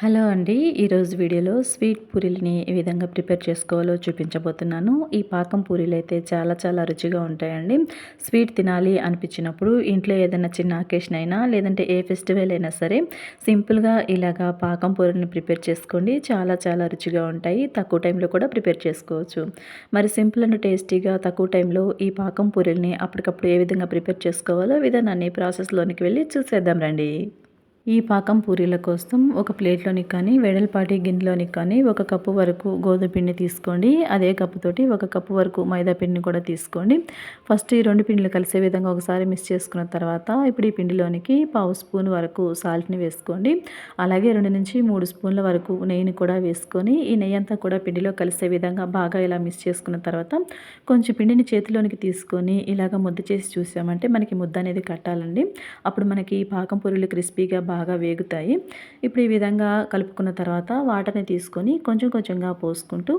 Hello అండి. ఈరోజు వీడియోలో స్వీట్ పూరీలని ఏ విధంగా ప్రిపేర్ చేసుకోవాలో చూపించబోతున్నాను. ఈ పాకం పూరీలు అయితే చాలా చాలా రుచిగా ఉంటాయండి. స్వీట్ తినాలి అనిపించినప్పుడు ఇంట్లో ఏదైనా చిన్న అకేషన్ అయినా లేదంటే ఏ ఫెస్టివల్ అయినా సరే సింపుల్గా ఇలాగా పాకం పూరీని ప్రిపేర్ చేసుకోండి. చాలా చాలా రుచిగా ఉంటాయి. తక్కువ టైంలో కూడా ప్రిపేర్ చేసుకోవచ్చు. మరి సింపుల్ అండ్ టేస్టీగా తక్కువ టైంలో ఈ పాకం పూరీలని అప్పటికప్పుడు ఏ విధంగా ప్రిపేర్ చేసుకోవాలో విధానాన్ని ప్రాసెస్లోనికి వెళ్ళి చూసేద్దాం రండి. ఈ పాకం పూరీల కోసం ఒక ప్లేట్లోని కానీ వెడల్పాటి గిన్నెలోని కానీ ఒక కప్పు వరకు గోధుమ పిండి తీసుకోండి. అదే కప్పుతోటి ఒక కప్పు వరకు మైదా పిండిని కూడా తీసుకోండి. ఫస్ట్ ఈ రెండు పిండిలు కలిసే విధంగా ఒకసారి మిక్స్ చేసుకున్న తర్వాత ఇప్పుడు ఈ పిండిలోనికి పావు స్పూన్ వరకు సాల్ట్ని వేసుకోండి. అలాగే రెండు నుంచి మూడు స్పూన్ల వరకు నెయ్యిని కూడా వేసుకొని ఈ నెయ్యి అంతా కూడా పిండిలో కలిసే విధంగా బాగా ఇలా మిక్స్ చేసుకున్న తర్వాత కొంచెం పిండిని చేతిలోనికి తీసుకొని ఇలాగ ముద్ద చేసి చూసామంటే మనకి ముద్ద అనేది కట్టాలండి. అప్పుడు మనకి పాకం పూరీలు క్రిస్పీగా బాగా బాగా వేగుతాయి. ఇప్పుడు ఈ విధంగా కలుపుకున్న తర్వాత వాటర్ని తీసుకొని కొంచెం కొంచెంగా పోసుకుంటూ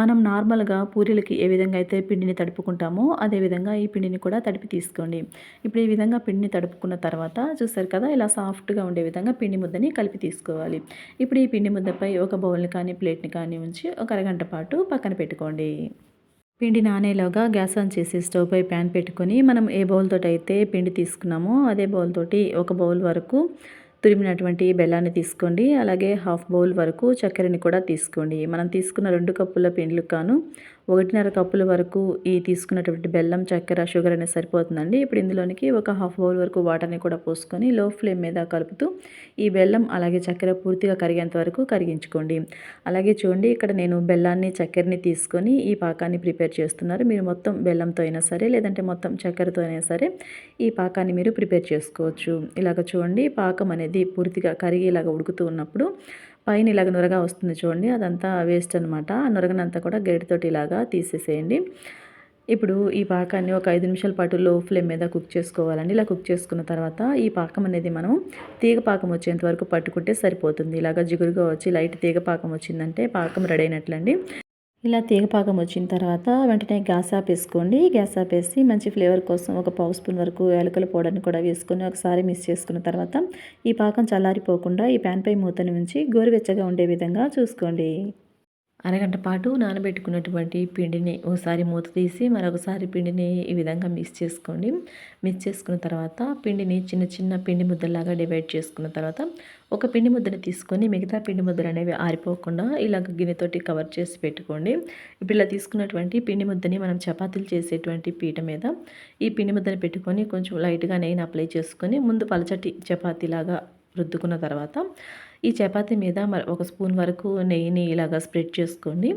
మనం నార్మల్గా పూరీలకి ఏ విధంగా అయితే పిండిని తడుపుకుంటామో అదేవిధంగా ఈ పిండిని కూడా తడిపి తీసుకోండి. ఇప్పుడు ఈ విధంగా పిండిని తడుపుకున్న తర్వాత చూసారు కదా ఇలా సాఫ్ట్గా ఉండే విధంగా పిండి ముద్దని కలిపి తీసుకోవాలి. ఇప్పుడు ఈ పిండి ముద్దపై ఒక బౌల్ని కానీ ప్లేట్ని కానీ ఉంచి ఒక అరగంట పాటు పక్కన పెట్టుకోండి. పిండి నానేలోగా గ్యాస్ ఆన్ చేసి స్టవ్ పై ప్యాన్ పెట్టుకొని మనం ఏ బౌల్ తోటి అయితే పిండి తీసుకున్నామో అదే బౌల్ తోటి ఒక బౌల్ వరకు తురిమినటువంటి బెల్లాన్ని తీసుకోండి. అలాగే హాఫ్ బౌల్ వరకు చక్కెరని కూడా తీసుకోండి. మనం తీసుకున్న రెండు కప్పుల పిండిలకు కాను ఒకటిన్నర కప్పుల వరకు ఈ తీసుకున్నటువంటి బెల్లం చక్కెర షుగర్ అనేది సరిపోతుందండి. ఇప్పుడు ఇందులోనికి ఒక హాఫ్ బౌల్ వరకు వాటర్ని కూడా పోసుకొని లో ఫ్లేమ్ మీద కలుపుతూ ఈ బెల్లం అలాగే చక్కెర పూర్తిగా కరిగేంత వరకు కరిగించుకోండి. అలాగే చూడండి ఇక్కడ నేను బెల్లాన్ని చక్కెరని తీసుకొని ఈ పాకాన్ని ప్రిపేర్ చేస్తున్నారు. మీరు మొత్తం బెల్లంతో అయినా సరే లేదంటే మొత్తం చక్కెరతో అయినా సరే ఈ పాకాన్ని మీరు ప్రిపేర్ చేసుకోవచ్చు. ఇలాగ చూడండి పాకం అనేది పూర్తిగా కరిగి ఇలాగ ఉడుకుతూ ఉన్నప్పుడు పైన ఇలాగ నురగా వస్తుంది చూడండి అదంతా వేస్ట్ అనమాట ఆ నురగనంతా కూడా గరిటతోటి ఇలాగా తీసేసేయండి. ఇప్పుడు ఈ పాకాన్ని ఒక ఐదు నిమిషాల పాటు లో ఫ్లేమ్ మీద కుక్ చేసుకోవాలండి. ఇలా కుక్ చేసుకున్న తర్వాత ఈ పాకం అనేది మనం తీగ పాకం వచ్చేంత వరకు పట్టుకుంటే సరిపోతుంది. ఇలాగ జిగురుగా వచ్చి లైట్ తీగ పాకం వచ్చిందంటే పాకం రెడీ అయినట్లండి. ఇలా తీగపాకం వచ్చిన తర్వాత వెంటనే గ్యాస్ ఆపేసుకోండి గ్యాస్ ఆపేసి మంచి ఫ్లేవర్ కోసం ఒక పావు స్పూన్ వరకు యాలకుల పౌడర్ని కూడా వేసుకొని ఒకసారి మిక్స్ చేసుకున్న తర్వాత ఈ పాకం చల్లారిపోకుండా ఈ ప్యాన్పై మూతని ఉంచి గోరువెచ్చగా ఉండే విధంగా చూసుకోండి. అరగంట పాటు నానబెట్టుకున్నటువంటి పిండిని ఒకసారి మూత తీసి మరొకసారి పిండిని ఈ విధంగా మిక్స్ చేసుకోండి. మిక్స్ చేసుకున్న తర్వాత పిండిని చిన్న చిన్న పిండి ముద్దలాగా డివైడ్ చేసుకున్న తర్వాత ఒక పిండి ముద్దని తీసుకొని మిగతా పిండి ముద్దలు అనేవి ఆరిపోకుండా ఇలాగ గిన్నెతోటి కవర్ చేసి పెట్టుకోండి. ఇప్పుడు ఇలా తీసుకున్నటువంటి పిండి ముద్దని మనం చపాతీలు చేసేటువంటి పీట మీద ఈ పిండి ముద్దని పెట్టుకొని కొంచెం లైట్గా నెయ్యిని అప్లై చేసుకొని ముందు పలచటి చపాతీలాగా రుద్దుకున్న తర్వాత ఈ చపాతీ మీద ఒక స్పూన్ వరకు నెయ్యిని ఇలాగా స్ప్రెడ్ చేసుకోండి.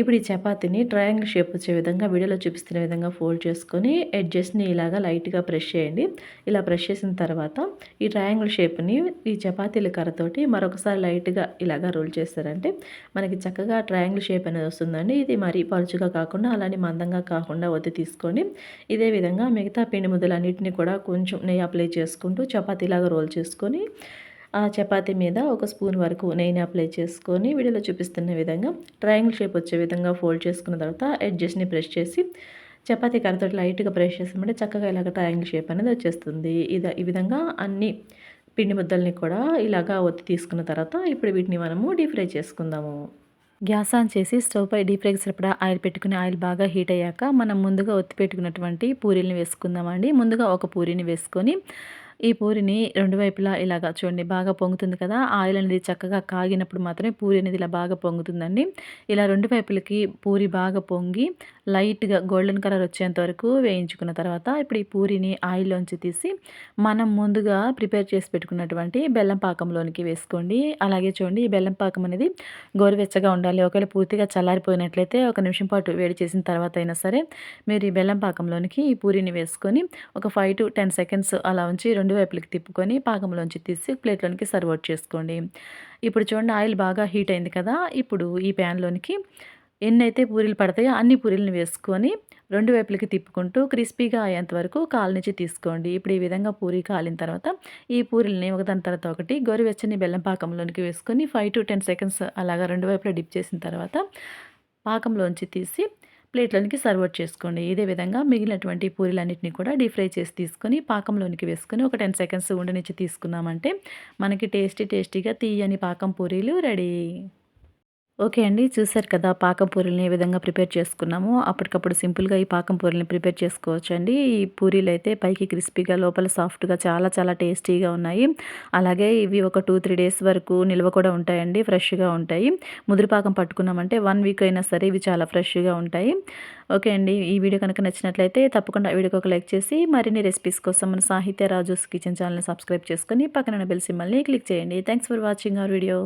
ఇప్పుడు ఈ చపాతీని ట్రయాంగిల్ షేప్ వచ్చే విధంగా వీడియోలో చూపిస్తున్న విధంగా ఫోల్డ్ చేసుకొని ఎడ్జెస్ని ఇలాగా లైట్గా ప్రెస్ చేయండి. ఇలా ప్రెస్ చేసిన తర్వాత ఈ ట్రయాంగిల్ షేప్ని ఈ చపాతీల కర్రతోటి మరొకసారి లైట్గా ఇలాగా రోల్ చేస్తారంటే మనకి చక్కగా ట్రయాంగిల్ షేప్ అనేది వస్తుందండి. ఇది మరీ పలుచుగా కాకుండా అలానే మందంగా కాకుండా వద్ద తీసుకొని ఇదే విధంగా మిగతా పిండి ముద్దలన్నింటినీ కూడా కొంచెం నెయ్యి అప్లై చేసుకుంటూ చపాతీలాగా రోల్ చేసుకొని ఆ చపాతీ మీద ఒక స్పూన్ వరకు నెయ్యిని అప్లై చేసుకొని వీడియోలో చూపిస్తున్న విధంగా ట్రయాంగిల్ షేప్ వచ్చే విధంగా ఫోల్డ్ చేసుకున్న తర్వాత ఎడ్జెస్ని ప్రెస్ చేసి చపాతీ కర్రతో లైట్గా ప్రెస్ చేసామంటే చక్కగా ఇలాగ ట్రయాంగిల్ షేప్ అనేది వచ్చేస్తుంది. ఇది ఈ విధంగా అన్ని పిండి ముద్దల్ని కూడా ఇలాగా ఒత్తి తీసుకున్న తర్వాత ఇప్పుడు వీటిని మనము డీప్ ఫ్రై చేసుకుందాము. గ్యాస్ ఆన్ చేసి స్టవ్ పై డీప్ ఫ్రైకి సరిపడా ఆయిల్ పెట్టుకుని ఆయిల్ బాగా హీట్ అయ్యాక మనం ముందుగా ఒత్తి పెట్టుకున్నటువంటి పూరీని వేసుకుందామండి. ముందుగా ఒక పూరీని వేసుకొని ఈ పూరిని రెండు వైపులా ఇలాగా చూడండి బాగా పొంగుతుంది కదా. ఆయిల్ అనేది చక్కగా కాగినప్పుడు మాత్రమే పూరి అనేది ఇలా బాగా పొంగుతుందండి. ఇలా రెండు వైపులకి పూరి బాగా పొంగి లైట్గా గోల్డెన్ కలర్ వచ్చేంత వరకు వేయించుకున్న తర్వాత ఇప్పుడు ఈ పూరిని ఆయిల్లోంచి తీసి మనం ముందుగా ప్రిపేర్ చేసి పెట్టుకున్నటువంటి బెల్లం పాకంలోనికి వేసుకోండి. అలాగే చూడండి ఈ బెల్లం పాకం అనేది గోరువెచ్చగా ఉండాలి. ఒకవేళ పూర్తిగా చల్లారిపోయినట్లయితే ఒక నిమిషం పాటు వేడి చేసిన తర్వాత అయినా సరే మీరు ఈ బెల్లం పాకంలోనికి ఈ పూరిని వేసుకొని ఒక ఫైవ్ టు టెన్ సెకండ్స్ అలా ఉంచి రెండు రెండు వైపులకి తిప్పుకొని పాకంలోంచి తీసి ప్లేట్లోనికి సర్వ్ అవుట్ చేసుకోండి. ఇప్పుడు చూడండి ఆయిల్ బాగా హీట్ అయింది కదా ఇప్పుడు ఈ ప్యాన్లోనికి ఎన్ని అయితే పూరీలు పడతాయో అన్ని పూరీలను వేసుకొని రెండు వైపులకి తిప్పుకుంటూ క్రిస్పీగా అయ్యేంత వరకు కాలనిచ్చి తీసుకోండి. ఇప్పుడు ఈ విధంగా పూరి కాలిన తర్వాత ఈ పూరీలని ఒకదాని తర్వాత ఒకటి గోరువెచ్చని బెల్లం పాకంలోనికి వేసుకొని ఫైవ్ టు టెన్ సెకండ్స్ అలాగా రెండు వైపులా డిప్ చేసిన తర్వాత పాకంలోంచి తీసి ప్లేట్లోనికి సర్వ్ చేసుకోండి. ఇదే విధంగా మిగిలినటువంటి పూరీలన్నింటినీ కూడా డీప్ ఫ్రై చేసి తీసుకొని పాకంలోనికి వేసుకొని ఒక టెన్ సెకండ్స్ ఉండనిచ్చి తీసుకున్నామంటే మనకి టేస్టీ టేస్టీగా తీయని పాకం పూరీలు రెడీ. ఓకే అండి చూసారు కదా పాకం పూరీలని ఏ విధంగా ప్రిపేర్ చేసుకున్నామో. అప్పటికప్పుడు సింపుల్గా ఈ పాకం పూరీని ప్రిపేర్ చేసుకోవచ్చు అండి ఈ పూరీలు అయితే పైకి క్రిస్పీగా లోపల సాఫ్ట్గా చాలా చాలా టేస్టీగా ఉన్నాయి. అలాగే ఇవి ఒక టూ త్రీ డేస్ వరకు నిల్వ కూడా ఉంటాయండి ఫ్రెష్గా ఉంటాయి. ముదిరిపాకం పట్టుకున్నామంటే వన్ వీక్ అయినా సరే ఇవి చాలా ఫ్రెష్గా ఉంటాయి. ఓకే అండి ఈ వీడియో కనుక నచ్చినట్లయితే తప్పకుండా వీడియోకి ఒక లైక్ చేసి మరిన్ని రెసిపీస్ కోసం మన సాహిత్య రాజుస్ కిచెన్ ఛానల్ని సబ్స్క్రైబ్ చేసుకొని పక్కన బెల్ సిమ్మల్ని క్లిక్ చేయండి. Thanks for watching our video.